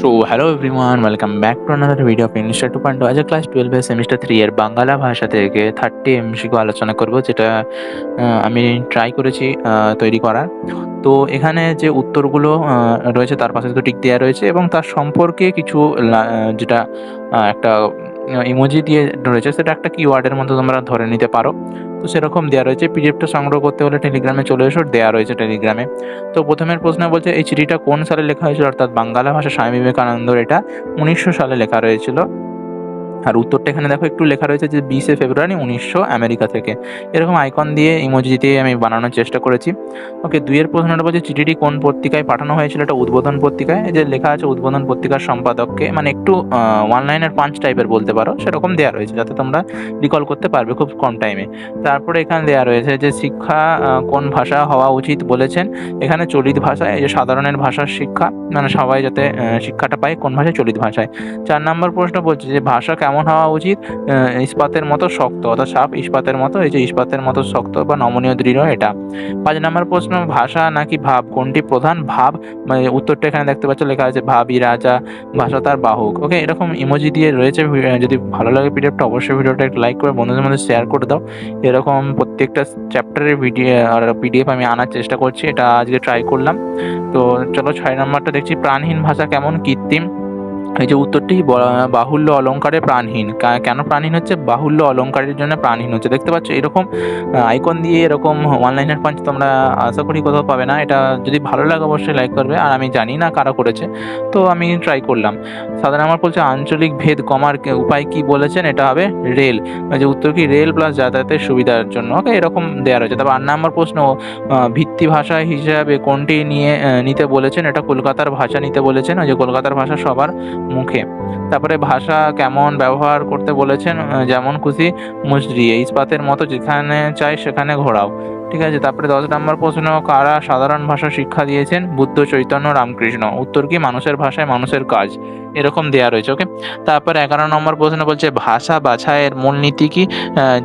So hello everyone welcome back to another video of English two point আজ class টুয়েলভের semester three এর বাংলা ভাষা থেকে থার্টি এমসিকিউ আলোচনা করব, যেটা আমি ট্রাই করেছি তৈরি করার। তো, এখানে যে উত্তরগুলো রয়েছে তার পাশে তো টিক দেওয়া রয়েছে এবং তার সম্পর্কে কিছু যেটা একটা ইমোজি দিয়ে রয়েছে, সেটা একটা কিওয়ার্ডের মধ্যে তোমরা ধরে নিতে পারো। তো সেরকম দেওয়া রয়েছে। পিডিএফটা সংগ্রহ করতে হলে টেলিগ্রামে চলে এসো দেওয়া রয়েছে টেলিগ্রামে তো প্রথমের প্রশ্ন বলছে, এই চিঠিটা কোন সালে লেখা হয়েছিল? অর্থাৎ বাংলা ভাষা স্বামী বিবেকানন্দর এটা উনিশশো সালে লেখা রয়েছিল। আর উত্তরটা এখানে দেখো, একটু লেখা রয়েছে যে বিশে ফেব্রুয়ারি উনিশশো আমেরিকা থেকে। এরকম আইকন দিয়ে ইমোজি দিয়ে আমি বানানোর চেষ্টা করেছি। ওকে, দুইয়ের প্রশ্নটা বলছে চিঠিটি কোন পত্রিকায় পাঠানো হয়েছিল, এটা উদ্বোধন পত্রিকায়। যে লেখা আছে উদ্বোধন পত্রিকার সম্পাদককে মানে একটু ওয়ান লাইনের পাঁচ টাইপের বলতে পারো, সেরকম দেওয়া রয়েছে, যাতে তোমরা রিকল করতে পারবে খুব কম টাইমে তারপরে এখানে দেওয়া রয়েছে যে শিক্ষা কোন ভাষা হওয়া উচিত বলেছেন। এখানে চলিত ভাষায়, এই যে সাধারণের ভাষার শিক্ষা মানে সবাই যাতে শিক্ষাটা পায় কোন ভাষায় চলিত ভাষায়। চার নম্বর প্রশ্ন বলছে যে ভাষা কেমন হওয়া উচিত? ইস্পাতের মতো শক্ত অর্থাৎ সাপ ইস্পাতের মতো, এই যে ইস্পাতের মতো শক্ত বা নমনীয় দৃঢ় এটা। পাঁচ নম্বর প্রশ্ন, ভাষা নাকি ভাব? কোনটি প্রধান ভাব? মানে উত্তরটা এখানে দেখতে পাচ্ছ, লেখা আছে ভাবি, রাজা, ভাষা তার বাহক। ওকে, এরকম ইমোজি দিয়ে রয়েছে যদি ভালো লাগে ভিডিওটা অবশ্যই ভিডিওটা একটু লাইক করে বন্ধুদের মধ্যে শেয়ার করে দাও। এরকম প্রত্যেকটা চ্যাপ্টারের ভিডিও আর পিডিএফ আমি আনার চেষ্টা করছি, এটা আজকে ট্রাই করলাম। তো চলো ছয় নম্বরটা দেখছি, প্রাণহীন ভাষা কেমন? কৃত্রিম। এই যে উত্তরটি বাহুল্য অলঙ্কারে প্রাণহীন। কেন প্রাণহীন হচ্ছে? বাহুল্য অলঙ্কারের জন্য প্রাণহীন হচ্ছে। দেখতে পাচ্ছ, এরকম আইকন দিয়ে এরকম অনলাইনের পাঞ্চ তোমরা আশা করি কোথাও পাবে না। এটা যদি ভালো লাগে অবশ্যই লাইক করবে। আর আমি জানি না কারা করেছে, তো আমি ট্রাই করলাম। সাধারণ আমার বলছে, আঞ্চলিক ভেদ কমার উপায় কি বলেছেন? এটা হবে রেল যে উত্তর কি? রেল প্লাস যাতায়াতের সুবিধার জন্য। ওকে এরকম দেওয়া রয়েছে। তারপর আট নম্বর প্রশ্ন ভিত্তি ভাষা হিসাবে কোনটি নিয়ে নিতে বলেছেন? এটা কলকাতার ভাষা নিতে বলেছেন। ওই যে কলকাতার ভাষা সবার মুখে। তারপরে ভাষা কেমন ব্যবহার করতে বলেছেন যেমন খুশি মুচড়িয়ে ইস্পাতের মতো যেখানে চাই সেখানে ঘোরাও। ঠিক আছে, তারপরে দশ নম্বর প্রশ্ন, কারা সাধারণ ভাষা শিক্ষা দিয়েছেন? বুদ্ধ চৈতন্য রামকৃষ্ণ। উত্তর কি? মানুষের ভাষায় মানুষের কাজ। এরকম দেয়া রয়েছে ওকে তারপর এগারো নম্বর প্রশ্ন বলছে, ভাষা বাছাইয়ের মূলনীতি কি?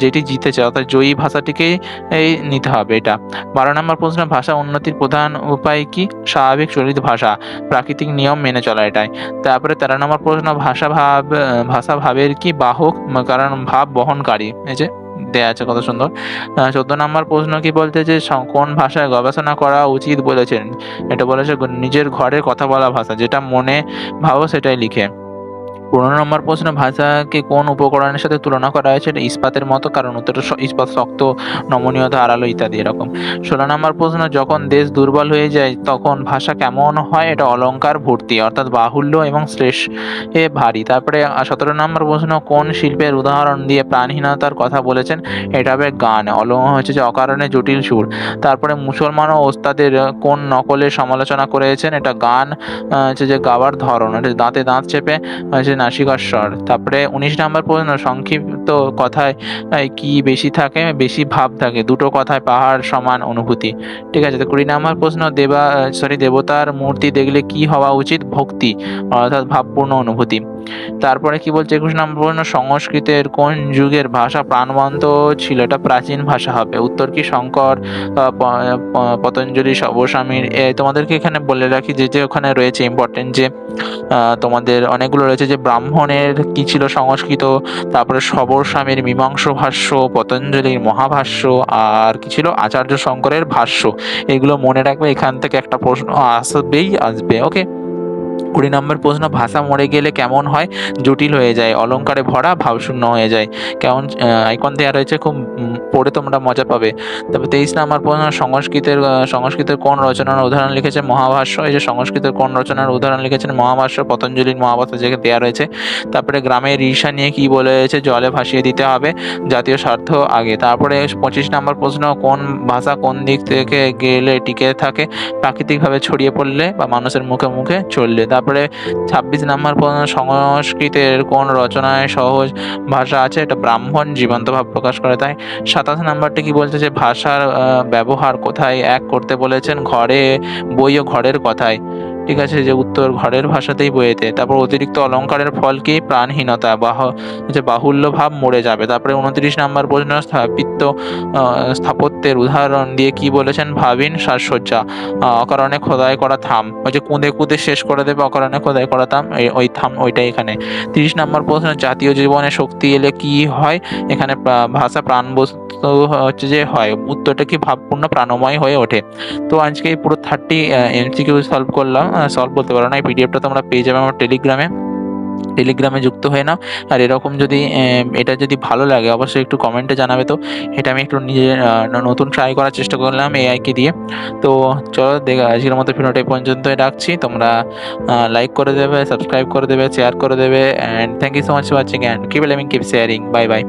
যেটি জিতেছে, অর্থাৎ জয়ী ভাষাটিকেই এই নিতে হবে এটা। বারো নম্বর প্রশ্ন, ভাষা উন্নতির প্রধান উপায় কি? স্বাভাবিক চলিত ভাষা, প্রাকৃতিক নিয়ম মেনে চলা এটাই। তারপরে তেরো নম্বর প্রশ্ন, ভাষা ভাব, ভাষা ভাবের কি? বাহক, কারণ ভাব বহনকারী। এই যে দেয়া আছে, কত সুন্দর। চোদ্দ নম্বর প্রশ্ন কি বলতে যে কোন ভাষায় গবেষণা করা উচিত বলেছেন? এটা বলেছে নিজের ঘরে কথা বলা ভাষা, যেটা মনে ভাবো সেটাই লিখে। পনেরো নম্বর প্রশ্ন, ভাষাকে কোন উপকরণের সাথে তুলনা করা হয়েছে? এটা ইস্পাতের মতো, কারণ উত্তরটা ইস্পাত শক্ত নমনীয়তা আড়ালো ইত্যাদি এরকম। ষোলো নম্বর প্রশ্ন, যখন দেশ দুর্বল হয়ে যায়, তখন ভাষা কেমন হয়? এটা অলঙ্কার, ভর্তি, অর্থাৎ বাহুল্য এবং শ্লেষ এ ভারী। তারপরে সতেরো নম্বর প্রশ্ন, কোন শিল্পের উদাহরণ দিয়ে প্রাণহীনতার কথা বলেছেন? এটা হবে গান অলং হচ্ছে যে অকারণে জটিল সুর। তারপরে, মুসলমান ও ওস্তাদের কোন নকলের সমালোচনা করেছেন? এটা গান হচ্ছে যে গাওয়ার ধরন, এটা দাঁতে দাঁত চেপে, হচ্ছে নাসিকার স্বর তারপরে উনিশ নাম্বার প্রশ্ন, সংক্ষিপ্ত কথায় কি বেশি থাকে? বেশি ভাব থাকে। দুটো কথায় পাহাড় সমান অনুভূতি। ঠিক আছে, তো কুড়ি নাম্বার প্রশ্ন, দেবা সরি দেবতার মূর্তি দেখলে কি হওয়া উচিত? ভক্তি, অর্থাৎ ভাবপূর্ণ অনুভূতি। তারপরে কি বলছে? একুশ নম্বর প্রশ্ন সংস্কৃতের কোন যুগের ভাষা প্রাণবন্ত ছিল? এটা প্রাচীন ভাষা হবে। উত্তর কি? শঙ্কর পতঞ্জলি সবস্বামীর তোমাদেরকে এখানে বলে রাখি যে যে ওখানে রয়েছে ইম্পর্টেন্ট যে তোমাদের অনেকগুলো রয়েছে যে, ব্রাহ্মণের কি ছিল সংস্কৃত, তারপরে সবর স্বামীর মীমাংস ভাষ্য, পতঞ্জলির মহাভাষ্য, আর কি ছিল? আচার্য শঙ্করের ভাষ্য। এগুলো মনে রাখবে, এখান থেকে একটা প্রশ্ন আসবেই, আসবে ওকে কুড়ি নম্বর প্রশ্ন, ভাষা মরে গেলে কেমন হয়? জটিল হয়ে যায় অলংকারে ভরা, ভাবশূন্য হয়ে যায়। কেমন আইকন দেওয়া রয়েছে, খুব পড়ে তোমরা মজা পাবে। তবে তেইশ নম্বর প্রশ্ন, সংস্কৃতের সংস্কৃতের কোন রচনার উদাহরণ লিখেছে মহাভাষ্য? এই যে সংস্কৃতের কোন রচনার উদাহরণ লিখেছেন মহাভাষ্য, পতঞ্জলির মহাভাষ্য যেখানে দেওয়া রয়েছে। তারপরে গ্রামের ঈর্ষা নিয়ে কি বলেছে, জলে ভাসিয়ে দিতে হবে, জাতীয় স্বার্থ আগে। তারপরে পঁচিশ নম্বর প্রশ্ন, কোন ভাষা কোন দিক থেকে গেলে টিকে থাকে? প্রাকৃতিকভাবে ছড়িয়ে পড়লে বা মানুষের মুখে মুখে চললে? তারপরে ছাব্বিশ নম্বর প্রশ্ন সংস্কৃতের কোন রচনায় সহজ ভাষা আছে? এটা ব্রাহ্মণ জীবন্ত ভাব প্রকাশ করে, তাই সাতাশ নাম্বারটি কি বলছে যে ভাষার ব্যবহার কোথায়? এক করতে বলেছেন, ঘরে বই ও ঘরের কথায়। ঠিক আছে যে উত্তর ঘরের ভাষাতেই বইয়েতে তারপর অতিরিক্ত অলংকারের ফল কি? প্রাণহীনতা বাহ যে বাহুল্য ভাব মরে যাবে। তারপরে উনত্রিশ নাম্বার প্রশ্ন আহ, স্থাপত্যের উদাহরণ দিয়ে কি বলেছেন ভাবিন সাজসজ্জা? অকারণে খোদাই করা থাম। ওই যে কুঁদে কুঁদে শেষ করে দেবে অকারণে খোদাই করা থাম। ওই থাম ওইটাই এখানে। তিরিশ নম্বর প্রশ্ন জাতীয় জীবনে শক্তি এলে কি হয়? এখানে ভাষা প্রাণ বস্তু হচ্ছে যে হয়, উত্তরটা কি ভাবপূর্ণ, প্রাণময় হয়ে ওঠে? তো আজকে এই পুরো থার্টি এমসিকিউ সলভ করলাম সলভ বলতে পারো না, এই পিডিএফটা তোমরা পেয়ে যাবে আমার টেলিগ্রামে টেলিগ্রামে যুক্ত হয়ে নাও। আর এরকম যদি এটা যদি ভালো লাগে, অবশ্যই একটু কমেন্টে জানাবে তো। এটা আমি একটু নিজে নতুন ট্রাই করার চেষ্টা করলাম এআইকে দিয়ে। তো চলো, দেখা, আজকের মতো এই পর্যন্ত রাখছি। তোমরা লাইক করে দেবে সাবস্ক্রাইব করে দেবে শেয়ার করে দেবে and thank you so much watching and keep living keep sharing bye bye